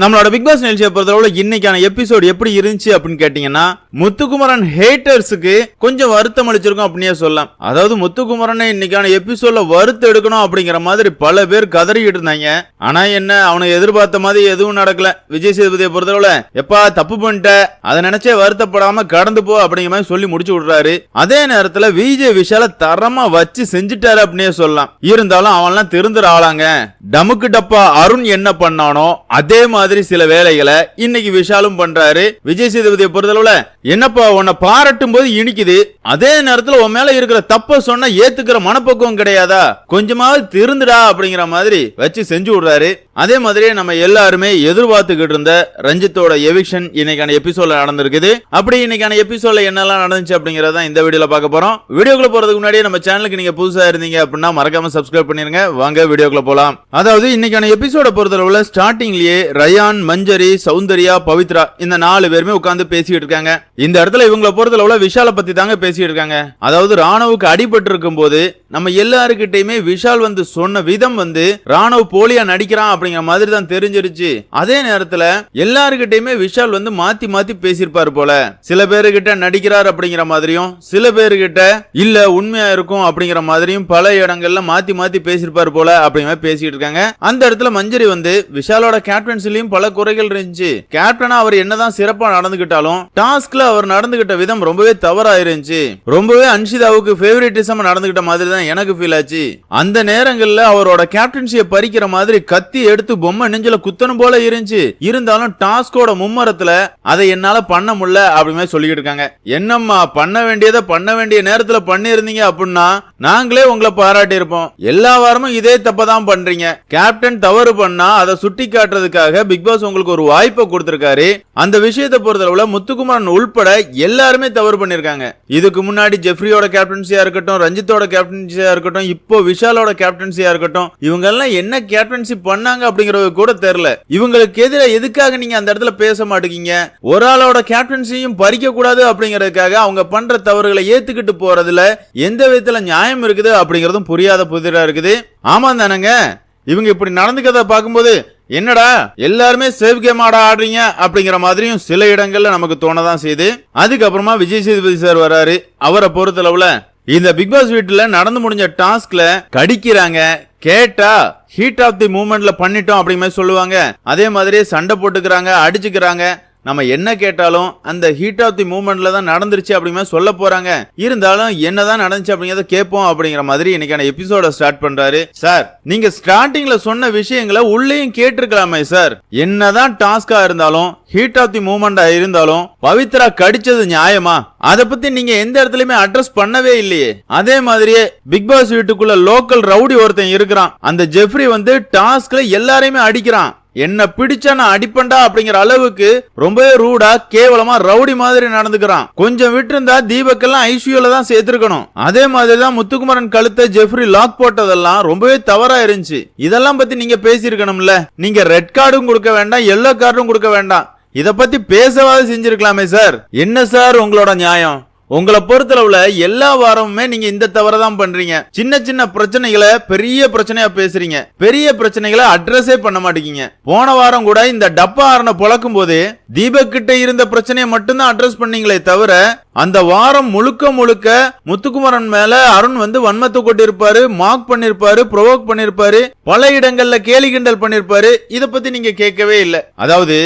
நம்மளோட big pass நிகழ்ச்சியை பொறுத்தளவுல இன்னைக்கான எபிசோடு எப்படி இருந்துச்சு அப்படின்னு கேட்டீங்கன்னா முத்துக்குமரன் ஹேட்டர்ஸுக்கு கொஞ்சம் வருத்தம் அளிச்சிருக்கும் அப்படின்னே சொல்லலாம். அதாவது முத்துக்குமரனை இன்னைக்கான எபிசோட்ல வருத்தம் எடுக்கணும் அப்படிங்கிற மாதிரி பல பேர் கதறிக்கிட்டு இருந்தாங்க. ஆனா என்ன அவனை எதிர்பார்த்த மாதிரி எதுவும் நடக்கல. விஜய் சேதுபதியை பொறுத்தளவுல எப்பா தப்பு பண்ணிட்ட அதை நினைச்சே வருத்தப்படாம கடந்து போ அப்படிங்கிற மாதிரி சொல்லி முடிச்சு விடுறாரு. அதே நேரத்துல விஜய் விஷால தரமா வச்சு செஞ்சுட்டாரு அப்படின்னே சொல்லலாம். இருந்தாலும் அவன்லாம் திருந்துற ஆளாங்க. டமுக்கு டப்பா அருண் என்ன பண்ணானோ அதே மாதிரி சில வேலைகளை இன்னைக்கு விஷாலும் பண்றாரு. விஜய் சேதுபதியை பொறுத்தளவுல என்னப்பா உன்னை பாராட்டும் போது இனிக்குது. அதே நேரத்துல உன் மேல இருக்கிற தப்ப சொன்னா ஏத்துக்கிற மனப்பக்குவம் கிடையாதா? கொஞ்சமாவது திருந்துடா அப்படிங்கிற மாதிரி வச்சு செஞ்சு விடுறாரு. அதே மாதிரியே நம்ம எல்லாருமே எதிர்பார்த்துக்கிட்டு இருந்த ரஞ்சித்தோட எவிக்ஷன் இன்னைக்கான எபிசோட்ல நடந்திருக்குது. அப்படி இன்னைக்கான எபிசோட்ல என்னெல்லாம் நடந்துச்சு அப்படிங்கறத இந்த வீடியோல பார்க்க போறோம். வீடியோக்குள்ள போறதுக்கு முன்னாடியே நம்ம சேனலுக்கு நீங்க புதுசா இருந்தீங்க அப்படின்னா மறக்காம சப்ஸ்கிரைப் பண்ணிருங்க. வாங்க வீடியோக்குள்ள போலாம். அதாவது இன்னைக்கான எபிசோட பொறுத்தளவுல ஸ்டார்டிங்லயே ரயான் மஞ்சரி சௌந்தர்யா பவித்ரா இந்த நாலு பேருமே உட்காந்து பேசிட்டு இருக்காங்க. இந்த இடத்துல இவங்கள பொறுத்தளவுல விஷால பத்தி தாங்க பேசிட்டு இருக்காங்க. அதாவது ராணுவுக்கு அடிபட்டு இருக்கும் போது நம்ம எல்லாருக்கிட்டையுமே விஷால் வந்து சொன்ன விதம் வந்து ராணுவ போலியா நடிக்கிறான் அப்படிங்கிற மாதிரி தான் தெரிஞ்சிருச்சு. அதே நேரத்துல எல்லாருக்கிட்டையுமே விஷால் வந்து மாத்தி மாத்தி பேசியிருப்பார் போல. சில பேருகிட்ட நடிக்கிறார் அப்படிங்கிற மாதிரியும் சில பேருகிட்ட இல்ல உண்மையா இருக்கும் அப்படிங்கிற மாதிரியும் பல இடங்கள்ல மாத்தி மாத்தி பேசியிருப்பார் போல அப்படிங்கிற பேசிட்டு இருக்காங்க. அந்த இடத்துல மஞ்சரி வந்து விஷாலோட கேப்டன்சிலையும் பல குறைகள் இருந்துச்சு. கேப்டனா அவர் என்னதான் சிறப்பா நடந்துகிட்டாலும் டாஸ்க்ல அவர் நடந்துகிட்ட விதம் ரொம்பவே தவறா இருந்துச்சு ரொம்பவே அன்ஷிதாவுக்கு ஃபேவரட்டிசம் நடந்துகிட்ட மாதிரி தான் எனக்கு ஃபீல் ஆச்சு. அந்த நேரங்களில் அவரோட கேப்டன்சியை பறிக்கிற மாதிரி கத்தி எடுத்து பொம்மை நெஞ்சில குத்தணும் போல இருந்துச்சு. இருந்தாலும் டாஸ்கோட மும்மரத்துல அதை என்னால பண்ண முடியல அப்படின்னு சொல்லிட்டு இருக்காங்க. என்னம்மா பண்ண வேண்டியதை பண்ண வேண்டிய நேரத்துல பண்ணிருந்தீங்க அப்படின்னா நாங்களே உங்களை பாராட்டி இருப்போம். எல்லா வாரமும் இதே தப்ப தான் பண்றீங்க. கேப்டன் தவறு பண்ணா அதை சுட்டி காட்டுறதுக்காக பிக் பாஸ் உங்களுக்கு ஒரு வாய்ப்பை கொடுத்திருக்காரு. அந்த விஷயத்தை பொறுத்தளவுல முத்துக்குமாரன் உள்பட எல்லாருமே தவறு பண்ணிருக்காங்க இதுக்கு முன்னாடி ஜெஃப்ரியோட கேப்டன்சியா இருக்கட்டும் ரஞ்சித்தோட கேப்டன்சியா இருக்கட்டும் இப்போ விஷாலோட கேப்டன்சியா இருக்கட்டும் இவங்க எல்லாம் என்ன கேப்டன்சி பண்ணாங்க அப்படிங்கறது கூட தெரியல. இவங்களுக்கு எதிராக எதுக்காக நீங்க அந்த இடத்துல பேச மாட்டேங்க ஒரு ஆளோட கேப்டன்சியும் பறிக்க கூடாது அப்படிங்கறதுக்காக அவங்க பண்ற தவறுகளை ஏத்துக்கிட்டு போறதுல எந்த விதத்துல நியாயம் இருக்குது அப்படிங்கறதும் புரியாத புதிரா இருக்குது. ஆமா தானங்க? இவங்க இப்படி நடந்துக்கிறத பார்க்கும்போது என்னடா எல்லாருமே சேவ் கேம் ஆட ஆடுறீங்க அப்படிங்கிற மாதிரியும் சில இடங்கள்ல நமக்கு தோணதான் செய்யுது. அதுக்கப்புறமா விஜய் சேதுபதி சார் வராரு. அவரை பொறுத்தளவுல இந்த பிக் பாஸ் வீட்டுல நடந்து முடிஞ்ச டாஸ்க்ல கடிக்கிறாங்க. கேட்டா ஹீட் ஆஃப் தி மூமெண்ட்ல பண்ணிட்டோம் அப்படிங்கிற மாதிரி சொல்லுவாங்க. அதே மாதிரி சண்டை போட்டுக்கிறாங்க அடிச்சுக்கிறாங்க. நம்ம என்ன கேட்டாலும் அந்த ஹீட் ஆஃப் தி மூமெண்ட்ல தான் நடந்துருச்சு அப்படிங்கிற சொல்ல போறாங்க. இருந்தாலும் என்னதான் நடந்துச்சு அப்படிங்கறத கேட்போம் அப்படிங்கிற மாதிரி இன்னைக்கான எபிசோட ஸ்டார்ட் பண்றாரு. சார் நீங்க ஸ்டார்டிங்ல சொன்ன விஷயங்களை உள்ளேயும் கேட்டிருக்கலாமே சார் என்னதான் டாஸ்கா இருந்தாலும் ஹீட் ஆஃப் தி மூமெண்டா இருந்தாலும் பவித்ரா கடிச்சது நியாயமா? அதை பத்தி நீங்க எந்த இடத்துலயுமே அட்ரஸ் பண்ணவே இல்லையே. அதே மாதிரியே பிக் பாஸ் வீட்டுக்குள்ள லோக்கல் ரவுடி ஒருத்தன் இருக்கிறான். அந்த ஜெஃப்ரி வந்து டாஸ்க்ல எல்லாரையுமே அடிக்கிறான். என்ன பிடிச்சா நான் அடிப்பண்டா அப்படிங்கிற அளவுக்கு ரொம்பவே ரூடா கேவலமா ரவுடி மாதிரி நடந்துக்கிறான். கொஞ்சம் விட்டு இருந்தா தீபக் எல்லாம் ஐசியூல தான் சேர்த்திருக்கணும். அதே மாதிரி தான் முத்துக்குமரன் கழுத்தை ஜெஃப்ரி லாக் போட்டதெல்லாம் ரொம்பவே தவறா இருந்துச்சு இதெல்லாம் பத்தி நீங்க பேசியிருக்கணும்ல. நீங்க ரெட் கார்டும் கொடுக்க வேண்டாம் எல்லோ கார்டும் கொடுக்க வேண்டாம். இத பத்தி பேசவாது செஞ்சிருக்கலாமே சார். என்ன சார் உங்களோட நியாயம்? உங்களை பொறுத்தளவுல எல்லா வாரமுமே நீங்க இந்த தவறை தான் பண்றீங்க. சின்ன சின்ன பிரச்சனைகளை பெரிய பிரச்சனையா பேசுறீங்க. பெரிய பிரச்சனைகளை அட்ரஸே பண்ண மாட்டேங்க போன வாரம் கூட இந்த டப்பா ஆரனை பொழக்கும் போது தீபக் கிட்ட இருந்த பிரச்சனையை மட்டும்தான் அட்ரஸ் பண்ணீங்களே தவிர அந்த வாரம் முழுக்க முழுக்க முத்துக்குமரன் மேல அருண் வந்து வன்மத்தை கொட்டிருப்பாரு மார்க் பண்ணிருப்பாரு ப்ரொவோக் பண்ணிருப்பாரு பல இடங்கள்ல கேலி கிண்டல் பண்ணிருப்பாரு இத பத்தி நீங்க கேட்கவே இல்ல. அதாவது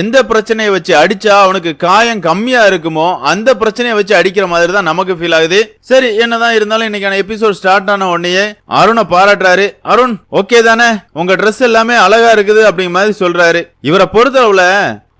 எந்த பிரச்சனையை வச்சு அடிச்சா அவனுக்கு காயம் கம்மியா இருக்குமோ அந்த பிரச்சனையை வச்சு அடிக்கிற மாதிரி தான் நமக்கு ஃபீல் ஆகுது. சரி என்னதான் இருந்தாலும் இன்னைக்கான எபிசோட் ஸ்டார்ட் ஆன உடனே அருணை பாராட்டுறாரு. அருண் ஓகே தானே? உங்க ட்ரெஸ் எல்லாமே அழகா இருக்குது அப்படிங்கிற மாதிரி சொல்றாரு. இவரை பொறுத்தளவுல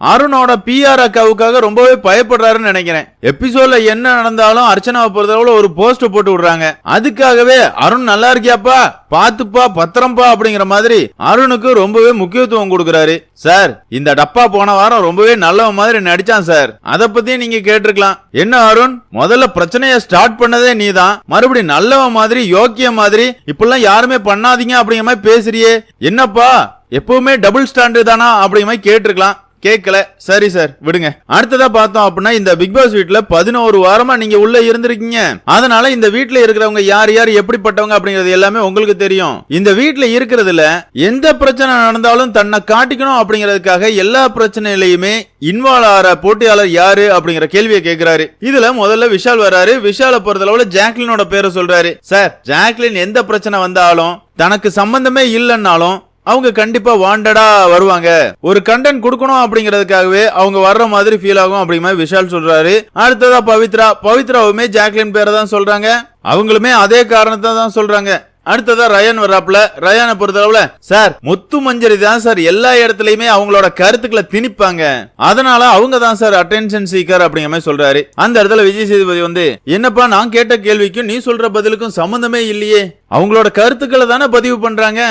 அருணோட பிஆர் அக்காவுக்காக ரொம்பவே பயப்படுறாருன்னு நினைக்கிறேன். எபிசோட்ல என்ன நடந்தாலும் அர்ச்சனாவை பொறுத்தளவுல ஒரு போஸ்ட் போட்டு விடுறாங்க. அதுக்காகவே அருண் நல்லா இருக்கியாப்பா? பாத்துப்பா பத்திரம்பா அப்படிங்கிற மாதிரி அருணுக்கு ரொம்பவே முக்கியத்துவம் கொடுக்கறாரு. சார் இந்த டப்பா போன வாரம் ரொம்பவே நல்லவன் மாதிரி நடிச்சான் சார். அத பத்தி நீங்க கேட்டிருக்கலாம். என்ன அருண்? முதல்ல பிரச்சனைய ஸ்டார்ட் பண்ணதே நீ தான் மறுபடி நல்லவன் மாதிரி யோக்கிய மாதிரி இப்பெல்லாம் யாருமே பண்ணாதீங்க அப்படிங்கிற மாதிரி பேசுறியே. என்னப்பா? எப்பவுமே டபுள் ஸ்டாண்டர்ட் தானா? அப்படிங்கிற மாதிரி கேட்டிருக்கலாம். கேட்கல சரி சார் விடுங்க. அடுத்ததா பார்த்தோம் அப்படின்னா இந்த பிக் பாஸ் வீட்டுல பதினோரு வாரமா நீங்க உள்ள இருந்திருக்கீங்க. அதனால இந்த வீட்டுல இருக்கிறவங்க யார் யார் எப்படிப்பட்டவங்க அப்படிங்கிறது எல்லாமே உங்களுக்கு தெரியும். இந்த வீட்டுல இருக்கிறதுல எந்த பிரச்சனை நடந்தாலும் தன்னை காட்டிக்கணும் அப்படிங்கிறதுக்காக எல்லா பிரச்சனையிலையுமே இன்வால்வ் ஆகிற போட்டியாளர் யாரு அப்படிங்கிற கேள்வியை கேட்கிறாரு இதுல முதல்ல விஷால் வராரு விஷால பொறுத்தளவுல ஜாக்லினோட பேரை சொல்றாரு. சார் ஜாக்லின் எந்த பிரச்சனை வந்தாலும் தனக்கு சம்பந்தமே இல்லைன்னாலும் அவங்க கண்டிப்பா வாண்டடா வருவாங்க. ஒரு கண்டென்ட் கொடுக்கணும் அப்படிங்கறதுக்காகவே அவங்க வர்ற மாதிரி ஃபீல் ஆகும் அப்படிங்கிற மாதிரி விஷால் சொல்றாரு. அடுத்ததா பவித்ரா. பவித்ராவுமே ஜாக்லின் பேரை தான் சொல்றாங்க. அவங்களுமே அதே காரணத்தை தான் சொல்றாங்க. அடுத்ததா ரயான் வர்றாப்ல ரயானை பொறுத்தளவுல சார் முத்து மஞ்சரி தான் சார் எல்லா இடத்துலயுமே அவங்களோட கருத்துக்களை திணிப்பாங்க. அதனால அவங்க தான் சார் அட்டென்ஷன் சீக்கர் அப்படிங்கிற மாதிரி சொல்றாரு. அந்த இடத்துல விஜய் சேதுபதி வந்து என்னப்பா நான் கேட்ட கேள்விக்கும் நீ சொல்ற பதிலுக்கும் சம்பந்தமே இல்லையே. அவங்களோட கருத்துக்களை தானே பதிவு பண்றாங்க?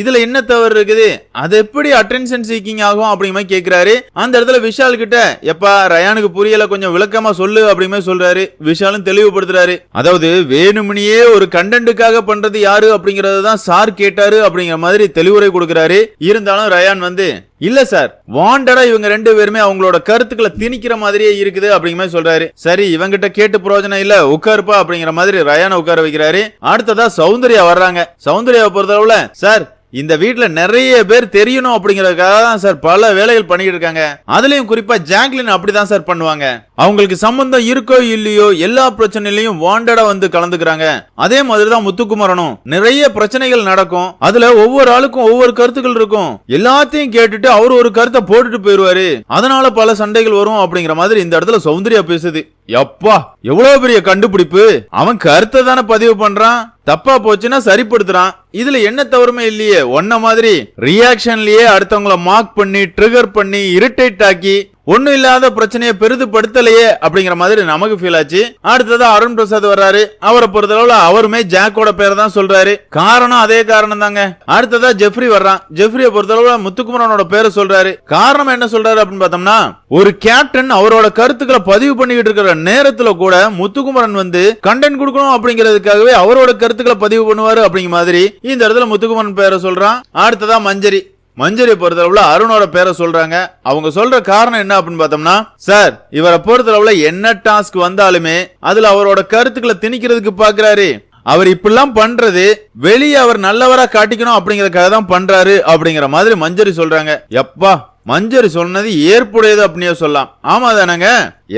இதுல என்ன தவறு இருக்குது? அது எப்படி அட்டென்ஷன் சீக்கிங் ஆகும் அப்படிங்கிற மாதிரி கேக்குறாரு. அந்த இடத்துல விஷால் கிட்ட எப்பா ரயானுக்கு புரியல கொஞ்சம் விளக்கமா சொல்லு அப்படிங்கிற மாதிரி சொல்றாரு. விஷாலும் தெளிவுபடுத்துறாரு. அதாவது வேணுமணியே ஒரு கண்டென்ட்டுக்காக பண்றது யாரு அப்படிங்கறத தான் சார் கேட்டாரு அப்படிங்கிற மாதிரி தெளிவுரை கொடுக்குறாரு. இருந்தாலும் ரயான் வந்து இல்ல சார் வாண்டடா இவங்க ரெண்டு பேருமே அவங்களோட கருத்துக்களை திணிக்கிற மாதிரியே இருக்குது அப்படிங்கிற மாதிரி சொல்றாரு. சரி இவங்கிட்ட கேட்டு பிரயோஜனம் இல்ல உட்காருப்பா அப்படிங்கிற மாதிரி ரயானை உட்கார வைக்கிறாரு. அடுத்ததா சௌந்தர்யா வர்றாங்க. சௌந்தர்யாவை பொறுத்தளவுல சார் இந்த வீட்டில் நிறைய பேர் தெரியணும் அப்படிங்கிறதுக்காக தான் சார் பல வேலைகள் பண்ணிட்டு இருக்காங்க. அதுலயும் குறிப்பா ஜாக்லின் அப்படிதான் சார் பண்ணுவாங்க. அவங்களுக்கு சம்பந்தம் இருக்கோ இல்லையோ எல்லா பிரச்சனையிலையும் வாண்டடா வந்து கலந்துக்கிறாங்க. அதே மாதிரி தான் முத்துக்குமரனும். நிறைய பிரச்சனைகள் நடக்கும். அதுல ஒவ்வொரு ஆளுக்கும் ஒவ்வொரு கருத்துக்கள் இருக்கும். எல்லாத்தையும் கேட்டுட்டு அவர் ஒரு கருத்தை போட்டுட்டு போயிடுவாரு. அதனால பல சண்டைகள் வரும் அப்படிங்கிற மாதிரி இந்த இடத்துல சௌந்தர்யா பேசுது. எப்பா எவ்வளவு பெரிய கண்டுபிடிப்பு? அவன் கருத்தை தானே பதிவு பண்றான்? தப்பா போச்சுன்னா சரிப்படுத்துறான். இதுல என்ன தவறுமே இல்லையே. ஒன்ன மாதிரி ரியாக்ஷன்லயே அடுத்தவங்கள மார்க் பண்ணி ட்ரிகர் பண்ணி இரிட்டேட் ஆக்கி ஒன்றும் இல்லாத பிரச்சனையை பெரிதுபடுத்தலையே அப்படிங்கிற மாதிரி நமக்கு ஃபீல் ஆச்சு. அடுத்ததா அருண் பிரசாத் வர்றாரு. அவரை பொறுத்தளவுல அவருமே ஜாக்கோட பேரை தான் சொல்றாரு. காரணம் அதே காரணம் தாங்க. அடுத்ததா ஜெஃப்ரி வர்றான். ஜெஃப்ரிய பொறுத்தளவுல முத்துக்குமரனோட பேரை சொல்றாரு. காரணம் என்ன சொல்றாரு அப்படின்னு பார்த்தோம்னா ஒரு கேப்டன் அவரோட கருத்துக்களை பதிவு பண்ணிக்கிட்டு இருக்கிற நேரத்துல கூட முத்துக்குமரன் வந்து கண்டென்ட் கொடுக்கணும் அப்படிங்கிறதுக்காகவே அவரோட கருத்துக்களை பதிவு பண்ணுவாரு அப்படிங்கிற மாதிரி இந்த இடத்துல முத்துக்குமரன் பேரை சொல்றான். அடுத்ததா மஞ்சரி. மஞ்சரி பொறுத்தளவுல அருணோட பேரை சொல்றாங்க. அவங்க சொல்ற காரணம் என்ன அப்படின்னு பார்த்தோம்னா சார் இவரை பொறுத்தளவுல என்ன டாஸ்க் வந்தாலுமே அதுல அவரோட கருத்துக்களை திணிக்கிறதுக்கு பாக்குறாரு அவர் இப்படிலாம் பண்றது வெளியே அவர் நல்லவரா காட்டிக்கணும் அப்படிங்கறதுக்காக தான் பண்றாரு அப்படிங்கிற மாதிரி மஞ்சரி சொல்றாங்க. எப்பா மஞ்சரி சொன்னது ஏற்புடையது அப்படின்னே சொல்லலாம். ஆமா தானங்க?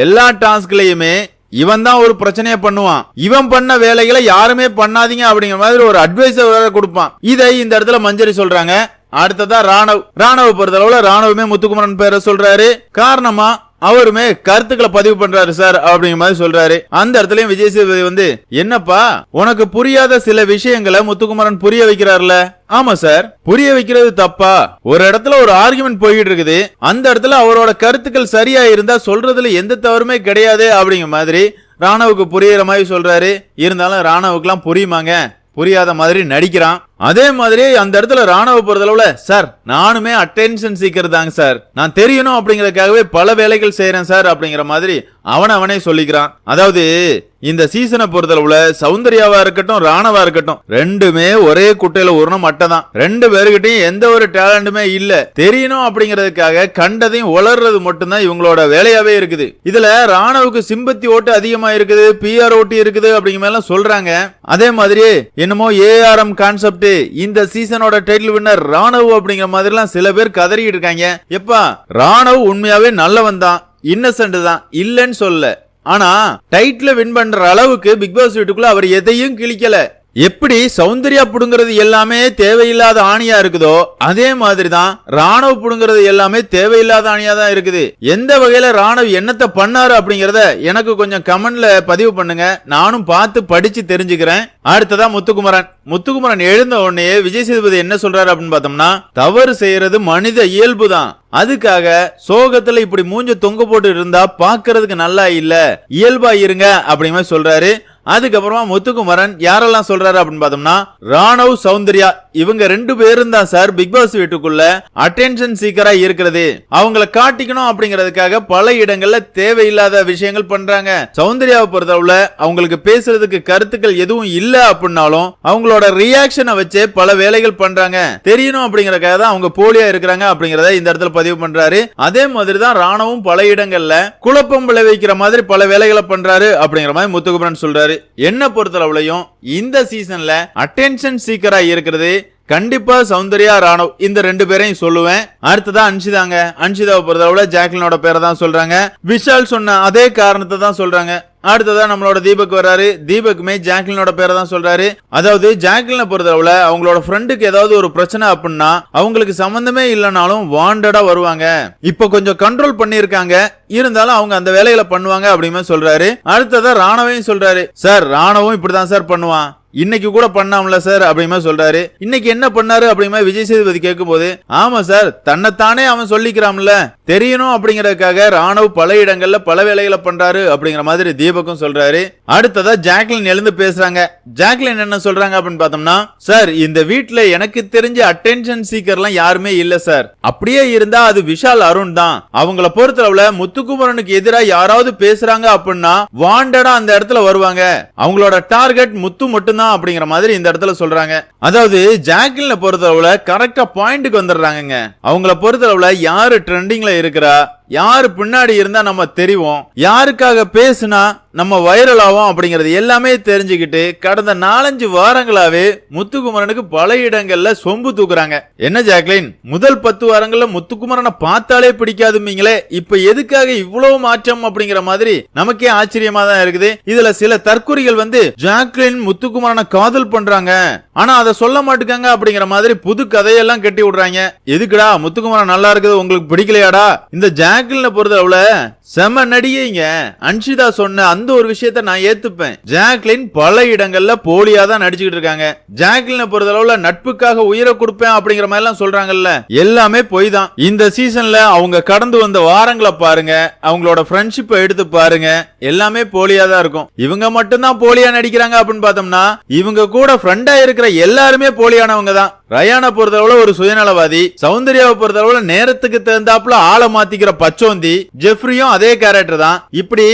எல்லா டாஸ்க்லயுமே இவன் தான் ஒரு பிரச்சனையை பண்ணுவான். இவன் பண்ண வேலைகளை யாருமே பண்ணாதீங்க அப்படிங்கிற மாதிரி ஒரு அட்வைஸ் வேற கொடுப்பான். இதை இந்த இடத்துல மஞ்சரி சொல்றாங்க. அடுத்ததா ராணவ். ராணவ பொறுத்தளவுல ராணுவமே முத்துக்குமரன் பேரை சொல்றாரு. காரணமா அவருமே கருத்துக்களை பதிவு பண்றாரு சார் அப்படிங்கிற மாதிரி சொல்றாரு. அந்த இடத்துலயும் விஜய் சேதுபதி வந்து என்னப்பா உனக்கு புரியாத சில விஷயங்களை முத்துக்குமரன் புரிய வைக்கிறார்ல? ஆமா சார் புரிய வைக்கிறது தப்பா. ஒரு இடத்துல ஒரு ஆர்குமெண்ட் போய்கிட்டு இருக்குது. அந்த இடத்துல அவரோட கருத்துக்கள் சரியா இருந்தா சொல்றதுல எந்த தவறுமே கிடையாது அப்படிங்கிற மாதிரி ராணவுக்கு புரியுற மாதிரி சொல்றாரு. இருந்தாலும் ராணவுக்குலாம் புரியுமாங்க? புரியாத மாதிரி நடிக்கிறான். அதே மாதிரி அந்த இடத்துல ராணுவ பொறுத்தளவுல சார் நானுமே அட்டென்ஷன் சீக்கர் தாங்க சார். நான் தெரியணும் அப்படிங்கறதுக்காகவே பல வேலைகள் செய்யறேன் சார் அப்படிங்கிற மாதிரி அவன் அவனே சொல்லிக்கிறான். அதாவது இந்த சீசனை பொறுத்தளவுல சௌந்தர்யாவா இருக்கட்டும் ராணவா இருக்கட்டும் ரெண்டுமே ஒரே குட்டையில உருணும் மட்டை தான். ரெண்டு பேருக்கிட்டையும் எந்த ஒரு டேலண்டுமே இல்ல. தெரியணும் அப்படிங்கறதுக்காக கண்டதையும் வளர்றது மட்டும்தான் இவங்களோட வேலையாவே இருக்குது. இதுல ராணவுக்கு சிம்பத்தி ஓட்டு அதிகமா இருக்குது பிஆர் ஓட்டு இருக்குது அப்படிங்கிற மாதிரி சொல்றாங்க. அதே மாதிரி என்னமோ ஏஆர்எம் கான்செப்ட் இந்த சீசனோட டைட்டில் வின்னர் ராணவ் அப்படிங்கிற மாதிரிலாம் சில பேர் கதறிட்டு இருக்காங்க. எப்பா ராணவ் உண்மையாவே நல்லவன் தான் இன்னசென்ட் தான் இல்லைன்னு சொல்லல. ஆனா டைட்டில் வின் பண்ற அளவுக்கு பிக் பாஸ் வீட்டுக்குள்ள அவர் எதையும் கிழிக்கல. எப்படி சௌந்தர்யா புடுங்கிறது எல்லாமே தேவையில்லாத ஆணியா இருக்குதோ அதே மாதிரி தான் ராணவ் புடுங்கிறது எல்லாமே தேவையில்லாத ஆணியா தான் இருக்குது. எந்த வகையில ராணவ் என்னத்தை பண்ணாரு அப்படிங்கறத எனக்கு கொஞ்சம் கமெண்ட்ல பதிவு பண்ணுங்க. நானும் பார்த்து படிச்சு தெரிஞ்சுக்கிறேன். அடுத்ததா முத்துக்குமரன். முத்துக்குமரன் எழுந்த உடனே விஜய் சேதுபதி என்ன சொல்றாரு அப்படின்னு பார்த்தோம்னா தவறு செய்யறது மனித இயல்பு தான். அதுக்காக சோகத்துல இப்படி மூஞ்ச தொங்க போட்டு இருந்தா பாக்குறதுக்கு நல்லா இல்ல. இயல்பா இருங்க அப்படிங்கிற சொல்றாரு. அதுக்கப்புறமா முத்துக்குமரன் யாரெல்லாம் சொல்றாரு அப்படின்னு பார்த்தோம்னா ராணவ் சௌந்தர்யா இவங்க ரெண்டு பேரும் தான் சார் பிக் பாஸ் வீட்டுக்குள்ள அட்டென்ஷன் சீக்கரா இருக்கிறது. அவங்கள காட்டிக்கணும் அப்படிங்கிறதுக்காக பல இடங்கள்ல தேவையில்லாத விஷயங்கள் பண்றாங்க. சௌந்தர்யாவை பொறுத்தளவுல அவங்களுக்கு பேசுறதுக்கு கருத்துக்கள் எதுவும் இல்ல அப்படின்னாலும் அவங்களோட ரியாக்ஷனை வச்சு பல வேலைகள் பண்றாங்க. தெரியணும் அப்படிங்கறதுக்காக தான் அவங்க போலியா இருக்கிறாங்க அப்படிங்கறத இந்த இடத்துல பதிவு பண்றாரு. அதே மாதிரி தான் ராணவும் பல இடங்கள்ல குழப்பம் விளைவிக்கிற மாதிரி பல வேலைகளை பண்றாரு அப்படிங்கிற மாதிரி முத்துக்குமரன் சொல்றாரு. என்ன பொறுத்தளவுலையும் இந்த சீசன்ல அட்டென்ஷன் சீக்கரா இருக்கிறது கண்டிப்பா சௌந்தர்யா ராணவ் இந்த ரெண்டு பேரையும் சொல்லுவேன். அடுத்ததா அன்ஷிதாங்க. அன்ஷிதாவை பொறுத்தளவுல ஜாக்லினோட பேரை தான் சொல்றாங்க. விஷால் சொன்ன அதே காரணத்தை தான் சொல்றாங்க. அடுத்ததா நம்மளோட தீபக் வர்றாரு. தீபக்குமே ஜாக்லினோட பேரை தான் சொல்றாரு. அதாவது ஜாக்லினை பொறுத்தளவுல அவங்களோட ஃப்ரெண்டுக்கு ஏதாவது ஒரு பிரச்சனை அப்படின்னா அவங்களுக்கு சம்பந்தமே இல்லைனாலும் வாண்டடா வருவாங்க. இப்ப கொஞ்சம் கண்ட்ரோல் பண்ணியிருக்காங்க. இருந்தாலும் அவங்க அந்த வேலைகளை பண்ணுவாங்க அப்படின்னு சொல்றாரு. அடுத்ததா ராணவையும் சொல்றாரு. சார் ராணவும் இப்படிதான் சார் பண்ணுவான். இன்னைக்கு கூட பண்ணாமல சார் அப்படிமா சொல்றாரு. இன்னைக்கு என்ன பண்ணாரு அப்படிமா விஜய் சேதுபதி கேட்கும்போது ஆமா சார் தன்னைத்தானே அவன் சொல்லிக்கிறான்ல. தெரியணும் அப்படிங்கறதுக்காக ராணுவ பல இடங்கள்ல பல வேலைகளை பண்றாரு அப்படிங்கிற மாதிரி தீபக்கும் சொல்றாரு. அடுத்ததா ஜாக்லின் எழுந்து பேசுறாங்க. ஜாக்லின் என்ன சொல்றாங்க அப்படின்னு பார்த்தோம்னா சார் இந்த வீட்டுல எனக்கு தெரிஞ்ச அட்டென்ஷன் சீக்கர்லாம் யாருமே இல்ல சார் அப்படியே இருந்தா அது விஷால் அருண் தான். அவங்கள பொறுத்தளவுல முத்துக்குமரனுக்கு எதிராக யாராவது பேசுறாங்க அப்படின்னா வாண்டடா அந்த இடத்துல வருவாங்க. அவங்களோட டார்கெட் முத்து மட்டும்தான் அப்படிங்கிற மாதிரி இந்த இடத்துல சொல்றாங்க. அதாவது ஜாக்லின பொறுத்தளவுல கரெக்டா பாயிண்ட்டுக்கு வந்துடுறாங்க அவங்கள பொறுத்தளவுல யாரு ட்ரெண்டிங்ல இருக்கிறா? யாரு பின்னாடி இருந்தா நம்ம தெரிவோம். யாருக்காக பேசுனா நம்ம வைரல் ஆகும் அப்படிங்கறது எல்லாமே தெரிஞ்சுக்கிட்டு கடந்த நாலஞ்சு வாரங்களாவே முத்துக்குமரனுக்கு பல இடங்கள்ல சொம்பு தூக்குறாங்க. என்ன ஜாக்லின்? முதல் பத்து வாரங்கள்ல முத்துக்குமரனை பார்த்தாலே பிடிக்காதுமீங்களே இப்ப எதுக்காக இவ்வளவு மாற்றம் அப்படிங்கிற மாதிரி நமக்கே ஆச்சரியமா தான் இருக்குது. இதுல சில தற்கொலைகள் வந்து ஜாக்லின் முத்துக்குமரனை காதல் பண்றாங்க. ஆனா அதை சொல்ல மாட்டுக்காங்க அப்படிங்கிற மாதிரி புது கதையெல்லாம் கட்டி விடுறாங்க. எதுக்குடா முத்துக்குமரன் நல்லா இருக்குது உங்களுக்கு பிடிக்கலையாடா? இந்த ஜாக்லினை பொறுத்தளவுல செம நடிகைங்க. அன்ஷிதா சொன்ன அந்த ஒரு விஷயத்த நான் ஏத்துப்பேன். ஜாக்லின் பல இடங்கள்ல போலியா தான் நடிச்சுக்கிட்டு இருக்காங்க. ஜாக்லின பொறுத்தளவுல நட்புக்காக உயிரை கொடுப்பேன் அப்படிங்கிற மாதிரி எல்லாம் சொல்றாங்கல்ல. எல்லாமே பொய் தான். இந்த சீசன்ல அவங்க கடந்து வந்த வாரங்களை பாருங்க. அவங்களோட ஃப்ரெண்ட்ஷிப்பை எடுத்து பாருங்க. எல்லாமே போலியா தான் இருக்கும். இவங்க மட்டும்தான் போலியா நடிக்கிறாங்க அப்படின்னு பார்த்தோம்னா இவங்க கூட ஃப்ரெண்டா இருக்கிற எல்லாருமே போலியானவங்க தான். ரயானை பொறுத்தளவுல ஒரு சுயநலவாதி சௌந்தர்யாவை பொறுத்தளவுல நேரத்துக்கு தகுந்தாப்புல ஆளை மாத்திக்கிற பச்சோந்தி ஜெஃப்ரியும் அதே கேரக்டர் தான். இப்படி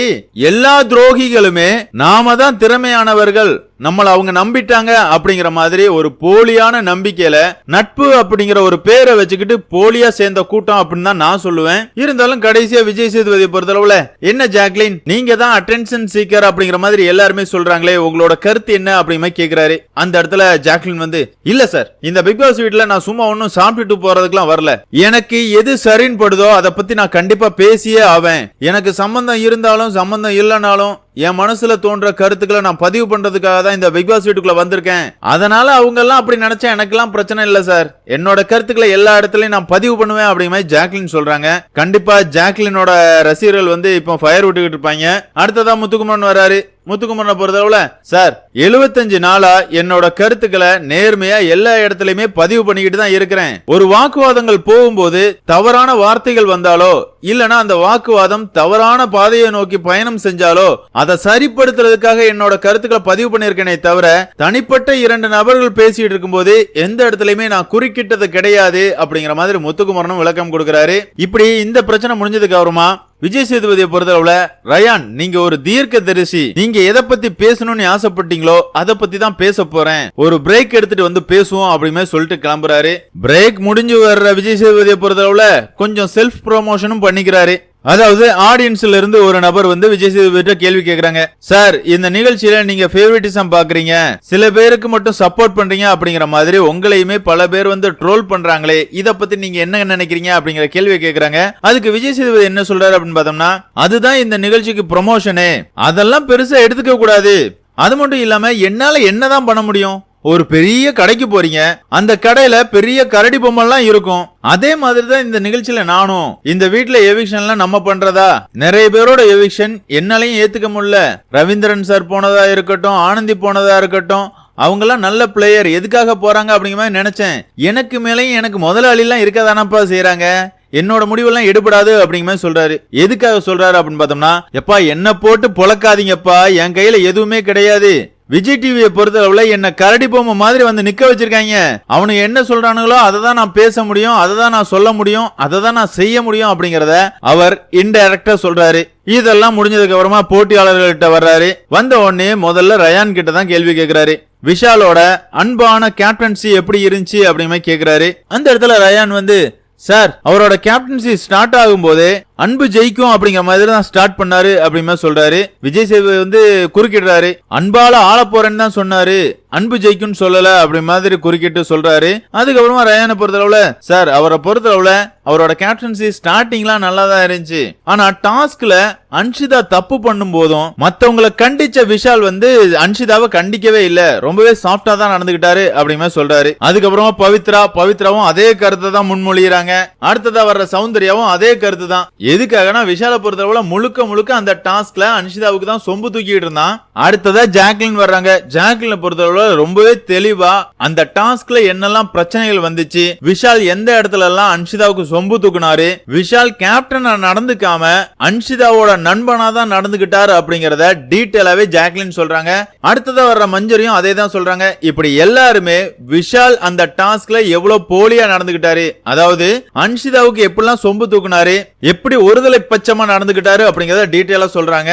எல்லா துரோகிகளுமே நாம தான் திறமையானவர்கள் நம்மளை அவங்க நம்பிட்டாங்க அப்படிங்கிற மாதிரி ஒரு போலியான நம்பிக்கையில நட்பு அப்படிங்கிற ஒரு பேரை வச்சுக்கிட்டு போலியா சேர்ந்த கூட்டம் அப்படின்னு தான் நான் சொல்லுவேன். இருந்தாலும் கடைசியா விஜய் சேதுபதி பொறுத்தளவுல என்ன ஜாக்லின் நீங்க தான் அட்டென்ஷன் சீக்கர் அப்படிங்கிற மாதிரி எல்லாருமே சொல்றாங்களே உங்களோட கருத்து என்ன அப்படிங்கிற மாதிரி கேக்குறாரு. அந்த இடத்துல ஜாக்லின் வந்து இல்ல சார் இந்த பிக் பாஸ் நான் சும்மா ஒன்னும் சாப்பிட்டுட்டு போறதுக்குலாம் வரல. எனக்கு எது சரின்னு படுதோ அதை பத்தி நான் கண்டிப்பா பேசியே ஆவேன். எனக்கு சம்பந்தம் இருந்தாலும் சம்பந்தம் இல்லைனாலும் என் மனசுல தோன்ற கருத்துக்களை நான் பதிவு பண்றதுக்காக தான் இந்த பிக் பாஸ் வீட்டுக்குள்ள வந்திருக்கேன். அதனால அவங்க எல்லாம் அப்படி நினைச்சா எனக்கெல்லாம் பிரச்சனை இல்ல சார். என்னோட கருத்துக்களை எல்லா இடத்துலயும் நான் பதிவு பண்ணுவேன் அப்படிங்கிற மாதிரி ஜாக்லின் சொல்றாங்க. கண்டிப்பா ஜாக்லினோட ரசிகர்கள் வந்து இப்போ ஃபயர் விட்டுக்கிட்டு இருப்பாங்க. அடுத்ததான் முத்துக்குமரன் வராரு. முத்துக்குமரனை பொறுத்தளவுல சார் எழுபத்தஞ்சு நாளா என்னோட கருத்துக்களை நேர்மையா எல்லா இடத்துலயுமே பதிவு பண்ணிக்கிட்டு தான் இருக்கிறேன். ஒரு வாக்குவாதங்கள் போகும்போது தவறான வார்த்தைகள் வந்தாலோ இல்லனா அந்த வாக்குவாதம் தவறான பாதையை நோக்கி பயணம் செஞ்சாலோ அதை சரிப்படுத்துறதுக்காக என்னோட கருத்துக்களை பதிவு பண்ணியிருக்கேனே தவிர தனிப்பட்ட இரண்டு நபர்கள் பேசிட்டு இருக்கும்போது எந்த இடத்துலயுமே நான் குறுக்கிட்டது கிடையாது அப்படிங்கிற மாதிரி முத்துக்குமரனும் விளக்கம் கொடுக்கிறாரு. இப்படி இந்த பிரச்சனை முடிஞ்சதுக்கு அப்புறமா விஜய் சேதுபதியை பொறுத்தளவுல ரயான் நீங்க ஒரு தீர்க்க தரிசி நீங்க எதை பத்தி பேசணும்னு ஆசைப்பட்டீங்களோ அதை பத்தி தான் பேச போறேன். ஒரு பிரேக் எடுத்துட்டு வந்து பேசுவோம் அப்படின்னு சொல்லிட்டு கிளம்புறாரு. பிரேக் முடிஞ்சு வர்ற விஜய் சேதுபதியை பொறுத்தளவுல கொஞ்சம் செல்ஃப் ப்ரொமோஷனும் பண்ணிக்கிறாரு. அதாவது ஆடியன்ஸ்ல இருந்து ஒரு நபர் வந்து விஜய் சேதுபதி கேள்வி கேக்குறாங்க. சார் இந்த நிகழ்ச்சியில நீங்க ஃபேவரட்டிசம் பாக்குறீங்க. சில பேருக்கு மட்டும் சப்போர்ட் பண்றீங்க அப்படிங்கிற மாதிரி உங்களையுமே பல பேர் வந்து ட்ரோல் பண்றாங்களே. இத பத்தி நீங்க என்ன நினைக்கிறீங்க அப்படிங்கிற கேள்வி கேக்குறாங்க. அதுக்கு விஜய் சேதுபதி என்ன சொல்றாரு அப்படின்னு பார்த்தோம்னா அதுதான் இந்த நிகழ்ச்சிக்கு ப்ரொமோஷனு அதெல்லாம் பெருசா எடுத்துக்க கூடாது. அது மட்டும் இல்லாம என்னால என்னதான் பண்ண முடியும்? ஒரு பெரிய கடைக்கு போறீங்க. அந்த கடையில பெரிய கரடி பொம்மைலாம் இருக்கும். அதே மாதிரி தான் இந்த நிகழ்ச்சியில நானும். இந்த வீட்ல எவிக்ஷன்லாம் நம்ம பண்றதா? நிறைய பேரோட எவிக்ஷன் என்னாலையும் ஏத்துக்க முடியல. ரவீந்திரன் சார் போனதா இருக்கட்டும் ஆனந்தி போனதா இருக்கட்டும் அவங்கெல்லாம் நல்ல பிளேயர் எதுக்காக போறாங்க அப்படிங்கிற மாதிரி நினைச்சேன். எனக்கு மேலேயும் எனக்கு முதலாளிலாம் இருக்கதானப்பா செய்யறாங்க என்னோட முடிவெல்லாம் எடுபடாது அப்படிங்கிற மாதிரி சொல்றாரு. எதுக்காக சொல்றாரு அப்படின்னு பார்த்தோம்னா எப்பா என்ன போட்டு பொழக்காதீங்கப்பா. என் கையில எதுவுமே கிடையாது. விஜய் டிவியை பொறுத்தளவுல என்ன கரடி பொம்மை மாதிரி வந்து நிக்க வச்சிருக்காங்க. அவனுங்க என்ன சொல்றானுங்களோ அதை தான் நான் பேச முடியும் அதை தான் நான் சொல்ல முடியும் அதை தான் நான் செய்ய முடியும் அப்படிங்கறத அவர் இன்டைரக்டா சொல்றாரு. இதெல்லாம் முடிஞ்சதுக்கு அப்புறமா போட்டியாளர்கள்ட்ட வர்றாரு. வந்த உடனே முதல்ல ரயான் கிட்ட தான் கேள்வி கேட்கிறாரு விஷாலோட அன்பான கேப்டன்சி எப்படி இருந்துச்சு அப்படிங்கிற கேக்குறாரு. அந்த இடத்துல ரயான் வந்து சார் அவரோட கேப்டன்சி ஸ்டார்ட் ஆகும் போதே அன்பு ஜெயிக்கும் அப்படிங்கிற மாதிரி தான் ஸ்டார்ட் பண்ணாரு அப்படிமா சொல்றாரு. விஜய் சேதுபதி வந்து குறுக்கிடுறாரு. அன்பால ஆள போறேன்னு தான் சொன்னாரு. அன்பு ஜெயிக்கும்னு சொல்லல அப்படி மாதிரி குறுக்கிட்டு சொல்றாரு. அதுக்கப்புறமா ரயானை பொறுத்தளவுல சார் அவரை பொறுத்தளவுல அவரோட கேப்டன்சி ஸ்டார்டிங்லாம் நல்லா தான் இருந்துச்சு. ஆனா டாஸ்க்ல அன்ஷிதா தப்பு பண்ணும் போதும் மத்தவங்களை கண்டிச்ச விஷால் வந்து அன்ஷிதாவை கண்டிக்கவே இல்ல. ரொம்பவே சாஃப்டா தான் நடந்துகிட்டாரு அப்படிங்கிற சொல்றாரு. அதுக்கப்புறமா பவித்ரா பவித்ராவும் அதே கருத்தை தான் முன்மொழிகிறாங்க. அடுத்ததா வர்ற சௌந்தர்யாவும் அதே கருத்து தான். எதுக்காகனா விஷால பொறுத்தளவுல முழுக்க முழுக்க அந்த டாஸ்க்ல அன்ஷிதாவுக்கு தான் சொம்பு தூக்கிட்டு இருந்தான். அடுத்ததா ஜாக்லின் வர்றாங்க. ஜாக்லின் பொறுத்தளவுல ரொம்பவே தெளிவா அந்த டாஸ்க்ல என்னெல்லாம் பிரச்சனைகள் வந்துச்சு விஷால் எந்த இடத்துல எல்லாம் அன்ஷிதாவுக்கு சொம்பு தூக்குனாரு. விஷால் கேப்டனா நடந்துக்காம அன்ஷிதாவோட நண்பனா தான் நடந்துகிட்டாரு அப்படிங்கறத டீட்டெயிலாவே ஜாக்லின் சொல்றாங்க. அடுத்ததா வர்ற மஞ்சரியும் அதே தான் சொல்றாங்க. இப்படி எல்லாருமே விஷால் அந்த டாஸ்க்ல எவ்வளவு போலியா நடந்துகிட்டாரு. அதாவது அன்ஷிதாவுக்கு எப்படிலாம் சொம்பு தூக்குனாரு எப்படி ஒருதலை பட்சமா நடந்துகிட்டாரு அப்படிங்கறத டீட்டெயிலா சொல்றாங்க.